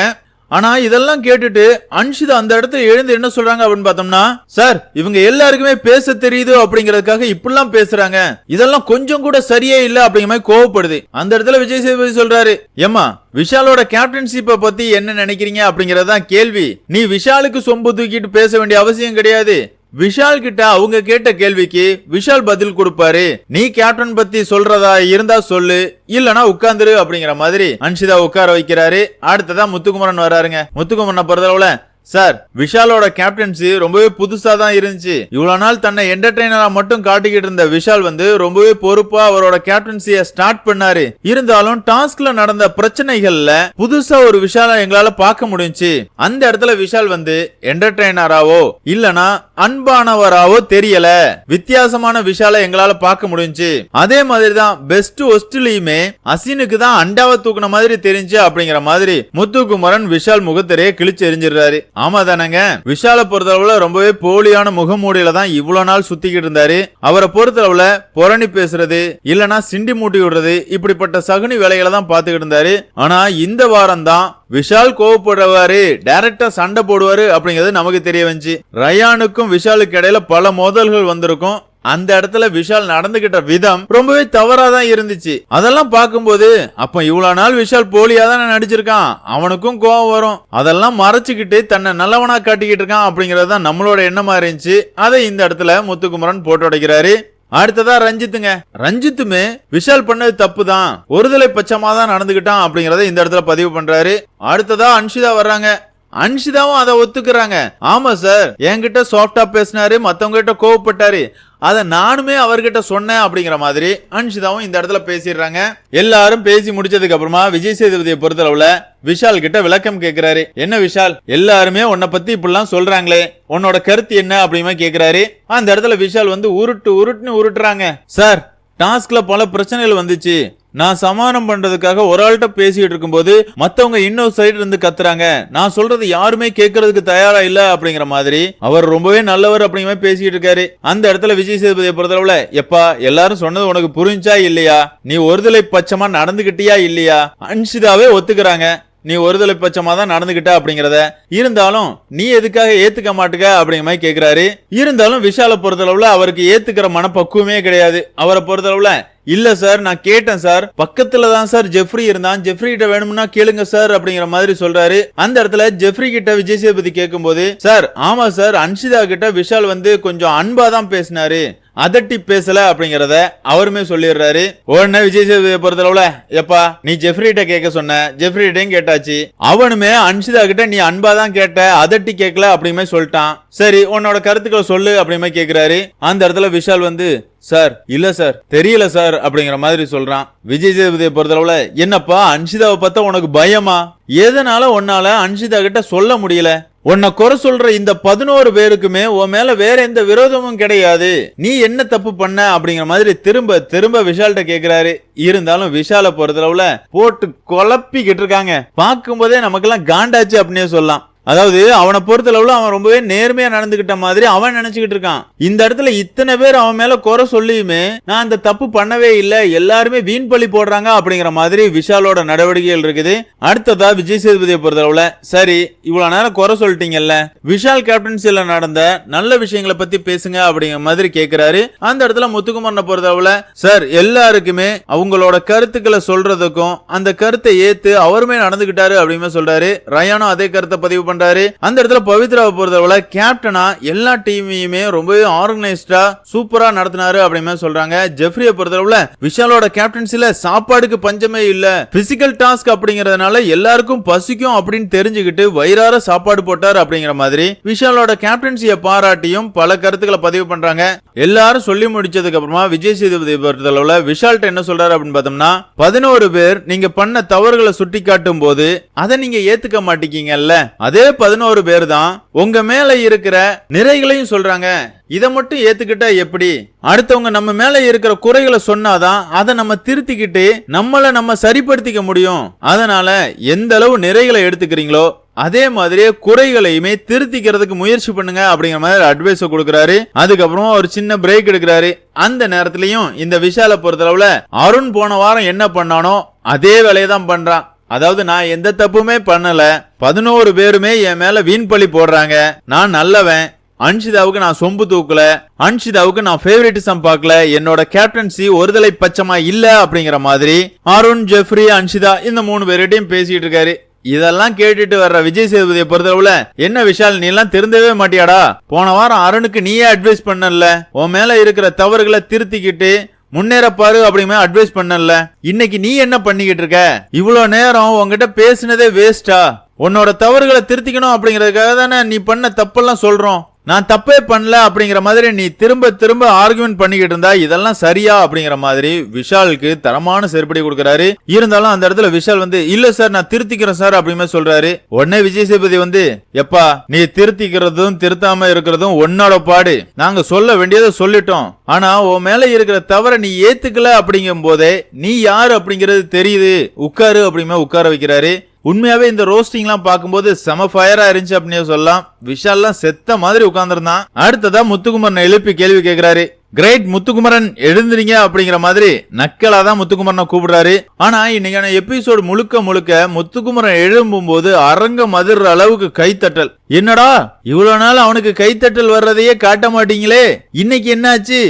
ஆனா இதெல்லாம் கேட்டுட்டு அன்ஷிதா அந்த இடத்துல எழுந்து என்ன சொல்றாங்க அப்படின்னு பார்த்தோம்னா சார் இவங்க எல்லாருக்குமே பேச தெரியுது அப்படிங்கறதுக்காக இப்படிலாம் பேசுறாங்க. இதெல்லாம் கொஞ்சம் கூட சரியே இல்ல அப்படிங்கிற மாதிரி கோவப்படுது. அந்த இடத்துல விஜய் சேதுபதி சொல்றாரு ஏமா விஷாலோட கேப்டன்ஷிப்பை பத்தி என்ன நினைக்கிறீங்க? அப்படிங்கறதுதான் கேள்வி. நீ விஷாலுக்கு சொம்பு தூக்கிட்டு பேச வேண்டிய அவசியம் கிடையாது. விஷால் கிட்ட அவங்க கேட்ட கேள்விக்கு விஷால் பதில் கொடுப்பாரு. நீ கேப்டன் பத்தி சொல்றதா இருந்தா சொல்லு இல்லனா உட்காந்துரு அப்படிங்கிற மாதிரி அன்ஷிதா உட்கார வைக்கிறாரு. அடுத்ததான் முத்துக்குமரன் வராருங்க. முத்துக்குமரனை பொறுத்தளவுல சார் விஷாலோட கேப்டன்சி ரொம்பவே புதுசா தான் இருந்துச்சு. இவ்வளவு நாள் தன்னை என்டர்டைனரா மட்டும் காட்டிக்கிட்டு இருந்த விஷால் வந்து ரொம்பவே பொறுப்பா அவரோட கேப்டன்சிய ஸ்டார்ட் பண்ணாரு. இருந்தாலும் டாஸ்க்ல நடந்த பிரச்சனைகள்ல புதுசா ஒரு விஷால எங்களால பார்க்க முடிஞ்சு அந்த இடத்துல விஷால் வந்து என்டர்டைனராவோ இல்லனா அன்பானவராவோ தெரியல. வித்தியாசமான விஷால எங்களால பார்க்க முடிஞ்சு அதே மாதிரி தான் பெஸ்ட் ஒஸ்ட்லயுமே அசினுக்கு தான் அண்டாவை தூக்குன மாதிரி தெரிஞ்சு அப்படிங்கிற மாதிரி முத்துக்குமரன் விஷால் முகத்திரையே கிழிச்சு எரிஞ்சிடுறாரு. ஆமா தானங்க விஷால பொறுத்தளவுல ரொம்பவே போலியான முகமூடியில தான் இவ்வளவு நாள் சுத்திக்கிட்டு இருந்தாரு. அவரை பொறுத்தளவுல புரணி பேசுறது இல்லனா சிண்டி மூட்டி விடுறது இப்படிப்பட்ட சகுனி வேலைகளை தான் பாத்துக்கிட்டு இருந்தாரு. ஆனா இந்த வாரம் தான் விஷால் கோவப்படுவாரு டைரக்டா சண்டை போடுவாரு அப்படிங்கிறது நமக்கு தெரிய வந்துச்சு. ரயானுக்கும் விஷாலுக்கு இடையில பல மோதல்கள் வந்திருக்கும். அந்த இடத்துல விஷால் நடந்துகிட்ட விதம் ரொம்பவே தவறா தான் இருந்துச்சு. அதெல்லாம் பார்க்கும்போது அப்ப இவ்வளவு நாள் விஷால் போலியா தான் நடிச்சிருக்கான்? அவனுக்கும் கோவம் வரும். அதெல்லாம் மறைச்சுக்கிட்டு தன்னை நல்லவனா காட்டிக்கிட்டு இருக்கான் அப்படிங்கறது தான் நம்மளோட எண்ணமா இருந்துச்சு. அதை இந்த இடத்துல முத்துக்குமரன் போட்டு உடைக்கிறாரு அடுத்ததா ரஞ்சித்துங்க. ரஞ்சித்துமே விஷால் பண்ணது தப்பு தான் ஒருதலை பட்சமா தான் நடந்துகிட்டான் அப்படிங்கறத இந்த இடத்துல பதிவு பண்றாரு. அடுத்ததா அன்ஷிதா வர்றாங்க. அன்ஷிதாவும் அதை ஒத்துக்கிறாங்க. ஆமா சார் என்கிட்ட சாஃப்டா பேசினாரு மத்தவங்க கிட்ட கோவப்பட்டாரு. அதை நானுமே அவர்கிட்ட சொன்னேன் அப்படிங்கிற மாதிரி அன்ஷிதாவும் இந்த இடத்துல பேசிடுறாங்க. எல்லாரும் பேசி முடிச்சதுக்கு அப்புறமா விஜய் சேதுபதியை பொறுத்தளவுல விஷால் கிட்ட விளக்கம் கேட்கிறாரு என்ன விஷால்? எல்லாருமே உன்னை பத்தி இப்படிலாம் சொல்றாங்களே. உன்னோட கருத்து என்ன? அப்படிமா கேக்குறாரு. அந்த இடத்துல விஷால் வந்து உருட்டு உருட்டுன்னு உருட்டுறாங்க. சார் டாஸ்க்ல பல பிரச்சனைகள் வந்துச்சு. நான் சமாதானம் பண்றதுக்காக ஒரு ஆள்கிட்ட பேசிட்டு இருக்கும்போது மத்தவங்க இன்னொரு சைடு இருந்து கத்துறாங்க. நான் சொல்றது யாருமே கேட்கறதுக்கு தயாரா இல்ல அப்படிங்கிற மாதிரி அவர் ரொம்பவே நல்லவர் அப்படிங்கிற மாதிரி பேசிட்டு இருக்காரு. அந்த இடத்துல விஜய் சேதுபதியை பொறுத்தளவுல எப்பா எல்லாரும் சொன்னது உனக்கு புரிஞ்சா இல்லையா? நீ ஒருதலை பட்சமா நடந்துகிட்டியா இல்லையா? அன்ஷிதாவே ஒத்துக்கிறாங்க. நீ ஒருதலை பட்சமா தான் நடந்துகிட்ட அப்படிங்கறத. இருந்தாலும் நீ எதுக்காக ஏத்துக்க மாட்டுக்க அப்படிங்கிற மாதிரி கேக்குறாரு. இருந்தாலும் விஷால பொறுத்தளவுல அவருக்கு ஏத்துக்கிற மனப்பக்குவமே கிடையாது. அவரை பொறுத்தளவுல இல்ல சார் நான் கேட்டேன் சார் பக்கத்துல தான் சார் ஜெஃப்ரி இருந்தான். ஜெஃப்ரி கிட்ட வேணும்னா கேளுங்க சார் அப்படிங்கிற மாதிரி சொல்றாரு. அந்த இடத்துல ஜெஃப்ரி கிட்ட விஜய் சேதுபதி கேட்கும்போது சார் ஆமா சார் அன்ஷிதா கிட்ட விஷால் வந்து கொஞ்சம் அன்பா தான் பேசினாரு. அதட்டி பேசல அப்படிங்கறத அவருமே சொல்லிடுறாரு. உடனே விஜய் சேதுபதியை பொறுத்தளவுல எப்பா நீ ஜெஃப்ரிட்ட கேட்க சொன்ன ஜெஃப்ரிட்டையும் கேட்டாச்சு. அவனுமே அன்ஷிதா கிட்ட நீ அன்பா தான் கேட்ட அதட்டி கேட்கல அப்படிமே சொல்லிட்டான். சரி உன்னோட கருத்துக்களை சொல்லு அப்படிமே கேக்குறாரு. அந்த இடத்துல விஷால் வந்து சார் இல்ல சார் தெரியல சார் அப்படிங்கிற மாதிரி சொல்றான். விஜய் சேதுபதியை பொறுத்தளவுல என்னப்பா அன்ஷிதாவை பார்த்தா உனக்கு பயமா? எதனால உன்னால அன்ஷிதா கிட்ட சொல்ல முடியல? உன்னை குறை சொல்ற இந்த பதினோரு பேருக்குமே உன் மேல வேற எந்த விரோதமும் கிடையாது. நீ என்ன தப்பு பண்ண அப்படிங்கிற மாதிரி திரும்ப திரும்ப விஷால்கிட்ட கேக்குறாரு. இருந்தாலும் விஷாலை பொறுத்தளவுல போட்டு குழப்பிக்கிட்டு இருக்காங்க. பார்க்கும்போதே நமக்கெல்லாம் காண்டாச்சு அப்படின்னே சொல்லலாம். அதாவது அவனை பொறுத்தளவில் அவன் ரொம்பவே நேர்மையாக நடந்துக்கிட்ட மாதிரி அவன் நினச்சிக்கிட்டு இருக்கான். இந்த இடத்துல இத்தனை பேர் அவன் மேலே குறை சொல்லியுமே நான் அந்த தப்பு பண்ணவே இல்லை எல்லாருமே வீண் பழி போடுறாங்க அப்படிங்கிற மாதிரி விஷாலோட நடவடிக்கைகள் இருக்குது. அடுத்ததா விஜய் சேதுபதியை பொறுத்தளவில் சரி இவ்வளோ நேரம் குறை சொல்லிட்டீங்கல்ல விஷால் கேப்டன்சியில் நடந்த நல்ல விஷயங்களை பற்றி பேசுங்க அப்படிங்கிற மாதிரி கேட்குறாரு அந்த இடத்துல முத்துக்குமரனை பொறுத்தளவில் சார் எல்லாருக்குமே அவங்களோட கருத்துக்களை சொல்றதுக்கும் அந்த கருத்தை ஏற்று அவருமே நடந்துக்கிட்டாரு அப்படின்னு சொல்றாரு. ரயானும் அதே கருத்தை பதிவு பண்ண பண்றாரு அந்த இடத்துல பவித்ராவை பொறுத்தளவுல கேப்டனா எல்லா டீமையுமே ரொம்பவே ஆர்கனைஸ்டா சூப்பரா நடத்தினாரு அப்படின்னு சொல்றாங்க. ஜெஃப்ரியை பொறுத்தளவுல விஷாலோட கேப்டன்சில சாப்பாடுக்கு பஞ்சமே இல்ல. பிசிக்கல் டாஸ்க் அப்படிங்கறதுனால எல்லாருக்கும் பசிக்கும் அப்படின்னு தெரிஞ்சுக்கிட்டு வயிறார சாப்பாடு போட்டார் அப்படிங்கிற மாதிரி விஷாலோட கேப்டன்சியை பாராட்டியும் பல கருத்துக்களை பதிவு பண்றாங்க. எல்லாரும் சொல்லி முடிச்சதுக்கு அப்புறமா விஜய் சேதுபதி பொறுத்தளவுல விஷால்ட்ட என்ன சொல்றாரு அப்படின்னு பார்த்தோம்னா பதினோரு பேர் நீங்க பண்ண தவறுகளை சுட்டி காட்டும் போது அதை நீங்க ஏத்துக்க மாட்டீங்கல்ல. அதே பதினோரு பேர் தான் உங்க மேல இருக்கிற நிறைகளையும் சொல்றாங்க. இதை மட்டும் ஏத்துக்கிட்டா எப்படி? அடுத்தவங்க நம்ம மேல இருக்கிற குறைகளை சொன்னாதான் அதை நம்ம திருத்திக்கிட்டு நம்மளை நம்ம சரிப்படுத்திக்க முடியும். அதனால எந்த அளவு நிறைகளை எடுத்துக்கிறீங்களோ அதே மாதிரியே குறைகளையுமே திருத்திக்கிறதுக்கு முயற்சி பண்ணுங்க அப்படிங்கிற மாதிரி அட்வைஸ் கொடுக்குறாரு. அதுக்கப்புறம் ஒரு சின்ன பிரேக் எடுக்கிறாரு. அந்த நேரத்திலையும் இந்த விஷால பொறுத்தளவுல அருண் போன வாரம் என்ன பண்ணானோ அதே வேலையை தான் பண்றான். அதாவது நான் எந்த தப்புமே பண்ணல. பதினோரு பேருமே என் மேல வீண் பழி போடுறாங்க. நான் நல்லவன். அன்ஷிதாவுக்கு நான் சொம்பு தூக்கல. அன்ஷிதாவுக்கு நான் ஃபேவரட்டிசம் பார்க்கல. என்னோட கேப்டன்சி ஒருதலை பட்சமா இல்ல அப்படிங்கிற மாதிரி. அருண் ஜெஃப்ரி அன்ஷிதா இந்த மூணு பேர்கிட்டையும் பேசிட்டு இருக்காரு. இதெல்லாம் கேட்டுட்டு வர்ற விஜய் சேதுபதியை பொறுத்தளவுல என்ன விஷால் நீ எல்லாம் திருந்தவே மாட்டியாடா? போன வாரம் அருணுக்கு நீயே அட்வைஸ் பண்ணல. உன் மேல இருக்கிற தவறுகளை திருத்திக்கிட்டு முன்னேற பாரு அப்படிங்கிற அட்வைஸ் பண்ணல இன்னைக்கு நீ என்ன பண்ணிக்கிட்டு இருக்க? இவ்வளவு நேரம் உங்ககிட்ட பேசினதே வேஸ்டா உன்னோட தவறுகளை திருத்திக்கணும் அப்படிங்கறதுக்காக தானே நீ பண்ண தப்பெல்லாம் சொல்றோம். நான் தப்பே பண்ணல அப்படிங்கிற மாதிரி நீ திரும்ப திரும்ப ஆர்குமெண்ட் பண்ணிக்கிட்டு இருந்தா இதெல்லாம் சரியா அப்படிங்கிற மாதிரி விஷாலுக்கு தரமான செருப்படி கொடுக்குறாரு. இருந்தாலும் அந்த இடத்துல விஷால் வந்து இல்ல சார் நான் திருத்திக்கிறேன் சார் அப்படிங்கிற சொல்றாரு. உடனே விஜய் சேதுபதி வந்து எப்பா நீ திருத்திக்கிறதும் திருத்தாம இருக்கிறதும் உன்னோட பாடு. நாங்க சொல்ல வேண்டியதை சொல்லிட்டோம். ஆனா உன் மேல இருக்கிற தவற நீ ஏத்துக்கல அப்படிங்கும் போதே நீ யார் அப்படிங்கிறது தெரியுது. உட்காரு அப்படிங்கிற உட்கார வைக்கிறாரு. உண்மையாவே இந்த ரோஸ்டிங்லாம் பார்க்கும்போது செம ஃபயரா இருந்துச்சு அப்படின்னு சொல்லலாம். விஷால்லாம் செத்த மாதிரி உட்காந்துருந்தான் அடுத்ததா முத்துக்குமரனை எழுப்பி கேள்வி கேட்கிறாரு. கிரேட் முத்துக்குமரன் எழுந்துறீங்க அப்படிங்கிற மாதிரி நக்கலா தான் முத்துக்குமரனை கூப்பிடுறாரு. ஆனா இன்னைக்கான எபிசோடு முழுக்க முழுக்க முத்துக்குமரன் எழும்பும் போது அரங்கம் அதிர்ற அளவுக்கு கைத்தட்டல். என்னடா இவ்வளவு நாள் அவனுக்கு கைத்தட்டல் வர்றதையே காட்ட மாட்டீங்களே? இன்னைக்கு என்னாச்சு?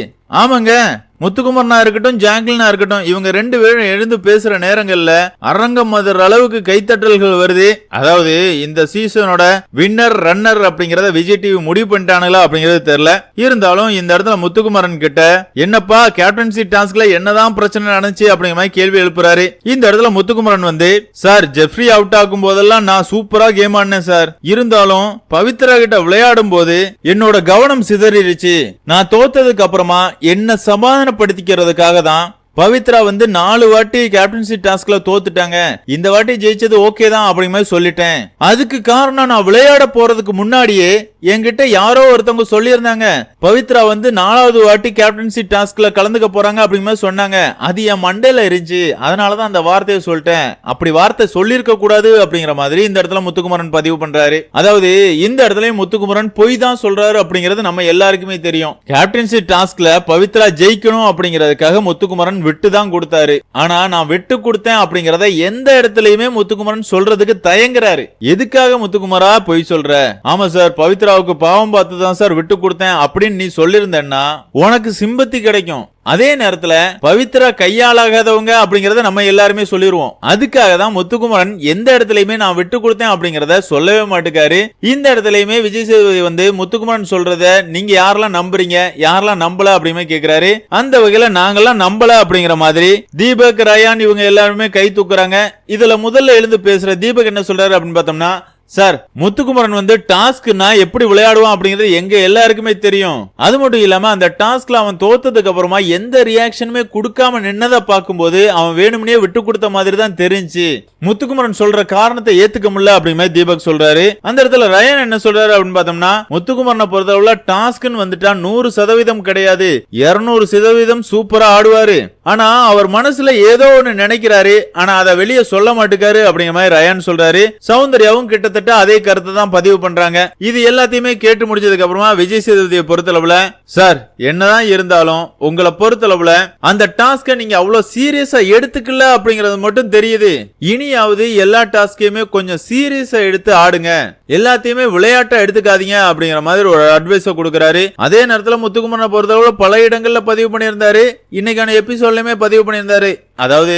ஆமாங்க முத்துக்குமரனா இருக்கட்டும் ஜாக்லினா இருக்கட்டும் இவங்க ரெண்டு பேரும் எழுந்து பேசுற நேரங்கள்ல அரங்கம் மதுற அளவுக்கு கைத்தட்டல்கள் வருது. அதாவது இந்த சீசனோட வின்னர் ரன்னர் அப்படிங்கறத விஜய் டிவி முடிவு பண்ணிட்டானுங்களா அப்படிங்கறது தெரியல. இருந்தாலும் இந்த இடத்துல முத்துக்குமரன் கிட்ட என்னப்பா கேப்டன்சி டாஸ்க்ல என்னதான் பிரச்சனை நடந்துச்சு? அப்படிங்கிற மாதிரி கேள்வி எழுப்புறாரு. இந்த இடத்துல முத்துக்குமரன் வந்து சார் ஜெஃப்ரி அவுட் ஆகும் போதெல்லாம் நான் சூப்பரா கேம் ஆடினேன் சார். இருந்தாலும் பவித்ரா கிட்ட விளையாடும் போது என்னோட கவனம் சிதறிடுச்சு. நான் தோத்ததுக்கு அப்புறமா என்ன சமாதானப்படுத்திக்கிறதுக்காக தான் பவித்ரா வந்து நாலு வாட்டி கேப்டன்சி டாஸ்க்ல தோத்துட்டாங்க. இந்த வாட்டி ஜெயிச்சது ஓகே தான் அப்படிங்க மாதிரி சொல்லிட்டேன். அதுக்கு காரணம் நான் விளையாட போறதுக்கு முன்னாடியே என்கிட்ட யாரோ ஒருத்தவங்க சொல்லியிருந்தாங்க. பவித்ரா வந்து நாலாவது வாட்டி கேப்டன்சி டாஸ்க்ல கலந்துக்க போறாங்க அப்படிங்க மாதிரி சொன்னாங்க. அது என் மண்டையில இருந்துச்சு அதனாலதான் அந்த வார்த்தையை சொல்லிட்டேன். அப்படி வார்த்தை சொல்லியிருக்க கூடாது அப்படிங்கிற மாதிரி இந்த இடத்துல முத்துக்குமரன் பதிவு பண்றாரு. அதாவது இந்த இடத்துலயும் முத்துக்குமரன் பொய் தான் சொல்றாரு அப்படிங்கிறது நம்ம எல்லாருக்குமே தெரியும். கேப்டன்சி டாஸ்க்ல பவித்ரா ஜெயிக்கணும் அப்படிங்கிறதுக்காக முத்துக்குமரன் விட்டு தான் கொடுத்தாரு. ஆனா நான் விட்டு கொடுத்தேன் அப்படிங்கறத எந்த இடத்துலயுமே முத்துக்குமரன் சொல்றதுக்கு தயங்குறாரு. எதுக்காக முத்துக்குமரா பொய் சொல்ற? ஆமா சார் பவித்ராவுக்கு பாவம் பார்த்து தான் சார் விட்டு கொடுத்தேன் அப்படின்னு நீ சொல்லியிருந்தேன்னா உனக்கு சிம்பத்தி கிடைக்கும். அதே நேரத்துல பவித்ரா கையாளாகாதவங்க அப்படிங்கறத நம்ம எல்லாருமே சொல்லிடுவோம் அதுக்காக தான் முத்துக்குமரன் எந்த இடத்துலயுமே நான் விட்டு கொடுத்தேன் அப்படிங்கறத சொல்லவே மாட்டுக்காரு. இந்த இடத்துலயுமே விஜய் சேதுபதி வந்து முத்துக்குமரன் சொல்றத நீங்க யாரெல்லாம் நம்புறீங்க யாரெல்லாம் நம்பல அப்படின்னு கேக்குறாரு. அந்த வகையில நாங்கெல்லாம் நம்பல அப்படிங்கிற மாதிரி தீபக் ரயான் இவங்க எல்லாருமே கை தூக்குறாங்க. இதுல முதல்ல எழுந்து பேசுற தீபக் என்ன சொல்றாரு அப்படின்னு பார்த்தோம்னா சார் முத்துக்குமரன் வந்து டாஸ்க்னா எப்படி விளையாடுவான் அப்படிங்கிறது எங்க எல்லாருக்குமே தெரியும். அது மட்டும் இல்லாம அந்த டாஸ்க்ல அவன் தோத்ததுக்கு அப்புறமா எந்த ரியாக்ஷனுமே கொடுக்காம நின்னதை பார்க்கும்போது அவன் வேணும்னே விட்டு கொடுத்த மாதிரி தான் தெரிஞ்சு. முத்துக்குமரன் சொல்ற காரணத்தை ஏத்துக்க முடியல அப்படிங்கிற மாதிரி தீபக் சொல்றாரு. அந்த இடத்துல ரயன் என்ன சொல்றாரு அப்படின்னு பார்த்தோம்னா முத்துக்குமரனை பொறுத்தளவுல டாஸ்க்னு வந்துட்டா நூறு சதவீதம் கிடையாது. இருநூறு சதவீதம் சூப்பரா ஆடுவாரு. ஆனா அவர் மனசுல ஏதோ ஒன்னு நினைக்கிறாரு. ஆனா அதை வெளியே சொல்ல மாட்டுக்காரு அப்படிங்கிற மாதிரி ரயான் சொல்றாரு. சௌந்தர்யாவும் கிட்டத்தட்ட அதே கருத்தை தான் பதிவு பண்றாங்க. இது எல்லாத்தையுமே கேட்டு முடிச்சதுக்கு அப்புறமா விஜய் சேதுபதியை பொறுத்தளவுல சார் என்னதான் இருந்தாலும் உங்களை பொறுத்தளவுல அந்த டாஸ்கை நீங்க அவ்வளவு சீரியஸா எடுத்துக்கல அப்படிங்கறது மட்டும் தெரியுது. இனியாவது எல்லா டாஸ்கையுமே கொஞ்சம் சீரியஸா எடுத்து ஆடுங்க. எல்லாத்தையுமே விளையாட்டா எடுத்துக்காதீங்க அப்படிங்கிற மாதிரி ஒரு அட்வைஸை கொடுக்கறாரு. அதே நேரத்துல முத்துக்குமரனை பொறுத்தளவுல பல இடங்கள்ல பதிவு பண்ணியிருந்தாரு. இன்னைக்கான எபிசோட்லயுமே பதிவு பண்ணியிருந்தாரு. அதாவது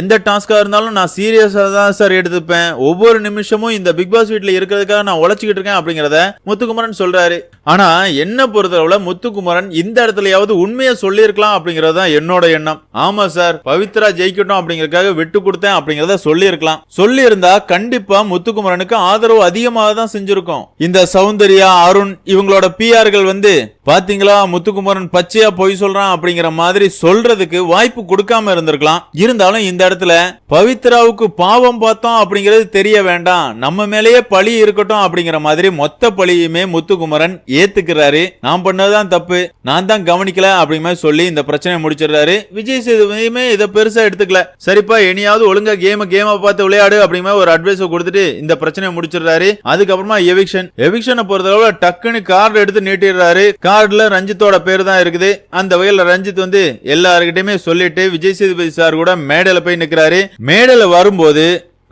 எந்த டாஸ்கா இருந்தாலும் நான் சீரியஸா தான் சார் எடுத்துப்பேன். ஒவ்வொரு நிமிஷமும் இந்த பிக் பாஸ் வீட்டில் இருக்கிறதுக்காக நான் உழைச்சிக்கிட்டு இருக்கேன் அப்படிங்கறத முத்துக்குமரன் சொல்றாரு. ஆனா என்ன பொறுத்தளவுல முத்துக்குமரன் இந்த இடத்துலயாவது உண்மையை சொல்லியிருக்கலாம் அப்படிங்கறது தான் என்னோட எண்ணம். ஆமா சார் பவித்ரா ஜெயிக்கட்டும் அப்படிங்கறதுக்காக விட்டு கொடுத்தேன் அப்படிங்கறத சொல்லியிருக்கலாம். சொல்லியிருந்தா கண்டிப்பா முத்துக்குமரனுக்கு ஆதரவு அதிகமாக தான் செஞ்சிருக்கோம். இந்த சௌந்தர்யா அருண் இவங்களோட பிஆர்கள் வந்து பாத்தீங்களா முத்துக்குமரன் பச்சையா பொய் சொல்றான் அப்படிங்கிற மாதிரி சொல்றதுக்கு வாய்ப்பு கொடுக்காம இருந்திருக்கலாம். இருந்தாலும் இந்த இடத்துல பவித்ராவுக்கு பாவம் பார்த்தோம் அப்படிங்கிறது தெரிய வேண்டாம். நம்ம மேலேயே பழி இருக்கட்டும் அப்படிங்கிற மாதிரி மொத்த பழியுமே முத்துக்குமரன் ஏத்துக்கிறாரு. நான் பண்ணதுதான் தப்பு. நான் தான் கவனிக்கல அப்படிங்கிற மாதிரி சொல்லி இந்த பிரச்சனையை முடிச்சிடுறாரு. விஜய் சேதுபதியுமே இதை பெருசா எடுத்துக்கல. சரிப்பா இனியாவது ஒழுங்கா கேம கேம பார்த்து விளையாடு அப்படிங்கிற ஒரு அட்வைஸ் கொடுத்துட்டு இந்த பிரச்சனையை முடிச்சிடுறாரு. அதுக்கப்புறமா எவிக்ஷன் எவிக்ஷனை பொறுத்தளவுல டக்குன்னு கார்டு எடுத்து நீட்டிடுறாரு. கார்டுல ரஞ்சித்தோட பேர் தான் இருக்குது. அந்த வகையில் ரஞ்சித் வந்து எல்லாருக்கிட்டையுமே சொல்லிட்டு விஜய் சேதுபதி சார் கூட மேடையில போய் நிக்கிறாரு. மேடையில வரும்போது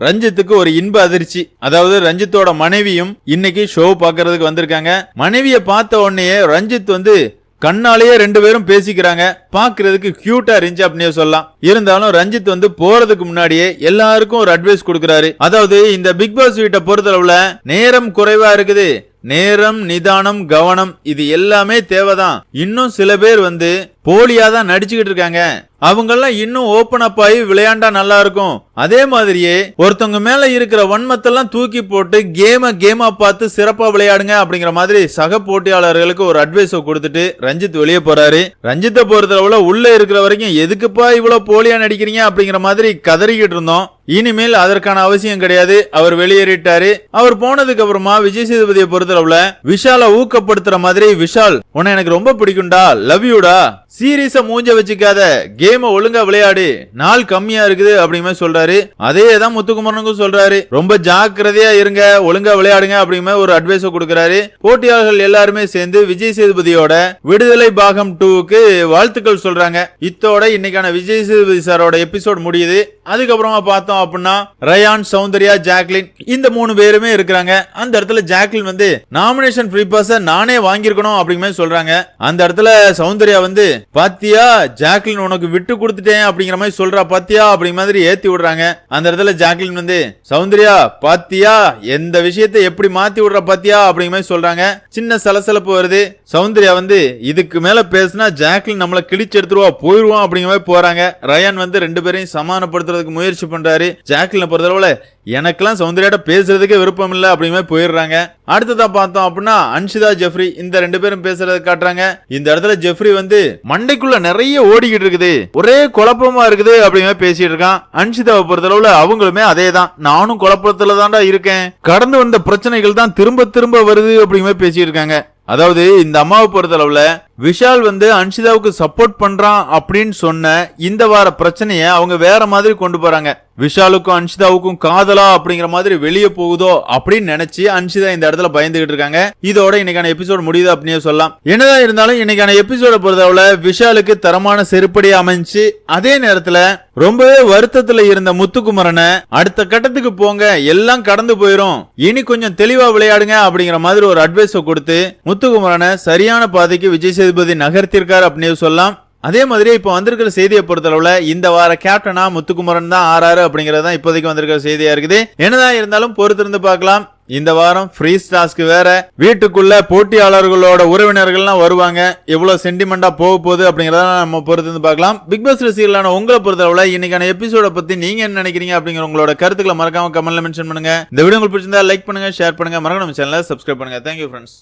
ரஞ்சித்துக்கு ஒரு இன்ப அதிர்ச்சி. அதாவது ரஞ்சித்தோட மனைவியும் இன்னைக்கு ஷோ பார்க்கறதுக்கு வந்திருக்காங்க. மனைவியை பார்த்த உடனே ரஞ்சித் வந்து கண்ணாலேயே ரெண்டு பேரும் பேசிக்கிறாங்க. பாக்குறதுக்கு கியூட்டா இருந்துச்சு அப்படின்னே சொல்லலாம். இருந்தாலும் ரஞ்சித் வந்து போறதுக்கு முன்னாடியே எல்லாருக்கும் ஒரு அட்வைஸ் கொடுக்கறாரு. அதாவது இந்த பிக் பாஸ் வீட்டை பொறுத்தளவுல நேரம் குறைவா இருக்குது. நேரம் நிதானம் கவனம் இது எல்லாமே தேவைதான். இன்னும் சில பேர் வந்து போலியா தான் நடிச்சுக்கிட்டு இருக்காங்க. அவங்கெல்லாம் இன்னும் ஓபன் அப் ஆகி விளையாண்டா நல்லா இருக்கும். அதே மாதிரியே ஒருத்தவங்க மேல இருக்கிற வன்மத்தெல்லாம் தூக்கி போட்டு கேம கேமா பார்த்து சிறப்பா விளையாடுங்க அப்படிங்கிற மாதிரி சக போட்டியாளர்களுக்கு ஒரு அட்வைஸ் கொடுத்துட்டு ரஞ்சித் வெளியே போறாரு. ரஞ்சித்தை பொறுத்தளவுல உள்ள இருக்கிற வரைக்கும் எதுக்குப்பா இவ்வளவு போலியா நடிக்கிறீங்க அப்படிங்கிற மாதிரி கதறிக்கிட்டு இருந்தோம். இனிமேல் அதற்கான அவசியம் கிடையாது. அவர் வெளியேறிட்டாரு. அவர் போனதுக்கு அப்புறமா விஜய் சேதுபதியை பொறுத்தளவுல விஷால ஊக்கப்படுத்துற மாதிரி விஷால் உன்னை எனக்கு ரொம்ப பிடிக்கும்டா. லவ் யூடா சீரியஸா மூஞ்ச வச்சுக்காத கேம ஒழுங்கா விளையாடு நாள் கம்மியா இருக்குது அப்படிங்கிற சொல்றாரு. அதே தான் முத்துக்குமரனுக்கும் சொல்றாரு. ரொம்ப ஜாக்கிரதையா இருங்க ஒழுங்கா விளையாடுங்க அப்படிங்கிற மாதிரி ஒரு அட்வைஸ் கொடுக்கறாரு. போட்டியாளர்கள் எல்லாருமே சேர்ந்து விஜய் சேதுபதியோட விடுதலை பாகம் டூவுக்கு வாழ்த்துக்கள் சொல்றாங்க. இத்தோட இன்னைக்கான விஜய் சேதுபதி சாரோட எபிசோட் முடியுது. அதுக்கப்புறமா பார்த்தோம் அப்படின்னா ரயான் சௌந்தர்யா ஜாக்லின் இந்த மூணு பேருமே இருக்கிறாங்க. அந்த இடத்துல ஜாக்லின் வந்து நாமினேஷன் ஃப்ரீ பாஸ நானே வாங்கியிருக்கணும் அப்படிங்கிற சொல்றாங்க. அந்த இடத்துல சௌந்தர்யா வந்து பாத்தியா ஜாக்லின் உனக்கு விட்டு கொடுத்துட்டேன் அப்படிங்கிற மாதிரி சொல்றா பாத்தியா அப்படிங்கிற மாதிரி ஏத்தி விடுறாங்க. அந்த இடத்துல ஜாக்லின் வந்து சௌந்தர்யா பாத்தியா எந்த விஷயத்தை எப்படி மாத்தி விடுற பாத்தியா? அப்படிங்கிற மாதிரி சொல்றாங்க. சின்ன சலசலப்பு வருது. சௌந்தர்யா வந்து இதுக்கு மேல பேசினா ஜாக்லின் நம்மள கிழிச்சு எடுத்துருவா போயிருவோம் அப்படிங்கிற மாதிரி போறாங்க. ரயான் வந்து ரெண்டு பேரையும் சமானப்படுத்துறதுக்கு முயற்சி பண்றாரு. ஜாக்லினை பொறுத்தளவுல எனக்கெல்லாம் சௌந்தர்யாட்ட பேசுறதுக்கே விருப்பம் இல்லை அப்படிங்கிற போயிடுறாங்க. அடுத்ததா பார்த்தோம் அப்படின்னா அன்ஷிதா ஜெஃப்ரி இந்த ரெண்டு பேரும் பேசுறத காட்டுறாங்க. இந்த இடத்துல ஜெஃப்ரி வந்து மண்டைக்குள்ள நிறைய ஓடிக்கிட்டு இருக்குது. ஒரே குழப்பமா இருக்குது அப்படிங்கிற பேசிட்டு இருக்கான். அன்ஷிதாவை பொறுத்தளவுல அவங்களுமே அதே தான் நானும் குழப்பத்துல தான்டா இருக்கேன். கடந்து வந்த பிரச்சனைகள் தான் திரும்ப திரும்ப வருது அப்படிங்கிற பேசிட்டு இருக்காங்க. அதாவது இந்த அம்மாவை பொறுத்தளவுல விஷால் வந்து அன்ஷிதாவுக்கு சப்போர்ட் பண்றான் அப்படின்னு சொன்ன இந்த வார பிரச்சனையை அவங்க வேற மாதிரி கொண்டு போறாங்க. விஷாலுக்கும் அன்ஷிதாவுக்கும் காதலா அப்படிங்கிற மாதிரி வெளியே போகுதோ அப்படின்னு நினைச்சு அன்ஷிதா இந்த இடத்துல பயந்துகிட்டு இருக்காங்க. இதோட இன்னைக்கான எபிசோட் முடியுது அப்படின்னே சொல்லலாம். என்னதான் இருந்தாலும் இன்னைக்கான எபிசோட பொறுத்தளவுல விஷாலுக்கு தரமான செருப்படி அமைஞ்சு அதே நேரத்துல ரொம்பவே வருத்தத்துல இருந்த முத்துக்குமரனை அடுத்த கட்டத்துக்கு போங்க எல்லாம் கடந்து போயிரும். இனி கொஞ்சம் தெளிவா விளையாடுங்க அப்படிங்கிற மாதிரி ஒரு அட்வைஸ் கொடுத்து முத்துக்குமரனை சரியான பாதைக்கு விஜய் சேதுபதி நகர்த்திருக்காரு அப்படின்னு சொல்லலாம். அதே மாதிரி இப்போ வந்திருக்கிற செய்தியை பொறுத்தளவுல இந்த வார கேப்டனா முத்துக்குமரன் தான் ஆறாரு அப்படிங்கிறது தான் இப்போதைக்கு வந்திருக்கிற செய்தியா இருக்குது. என்னதான் இருந்தாலும் பொறுத்திருந்து பார்க்கலாம். இந்த வாரம் ஃப்ரீ ஸ்டாஸ்க்கு வேற. வீட்டுக்குள்ள போட்டியாளர்களோட உறவினர்கள்லாம் வருவாங்க. எவ்வளவு சென்டிமெண்டா போக போகுது அப்படிங்கறத நம்ம பொறுத்து பார்க்கலாம். பிக் பாஸ் ரசிகர்களான உங்களை பொறுத்தளவுல இன்னைக்கான எபிசோட பத்தி நீங்க என்ன நினைக்கிறீங்க அப்படிங்கிற உங்களோட கருத்துக்களை மறக்காம கமெண்ட்ல மென்ஷன் பண்ணுங்க. இந்த வீடியோ உங்களுக்கு பிடிச்சிருந்தா லைக் பண்ணுங்க ஷேர் பண்ணுங்க. மறக்காம நம்ம சேனலை சப்ஸ்கிரைப் பண்ணுங்க. Thank you friends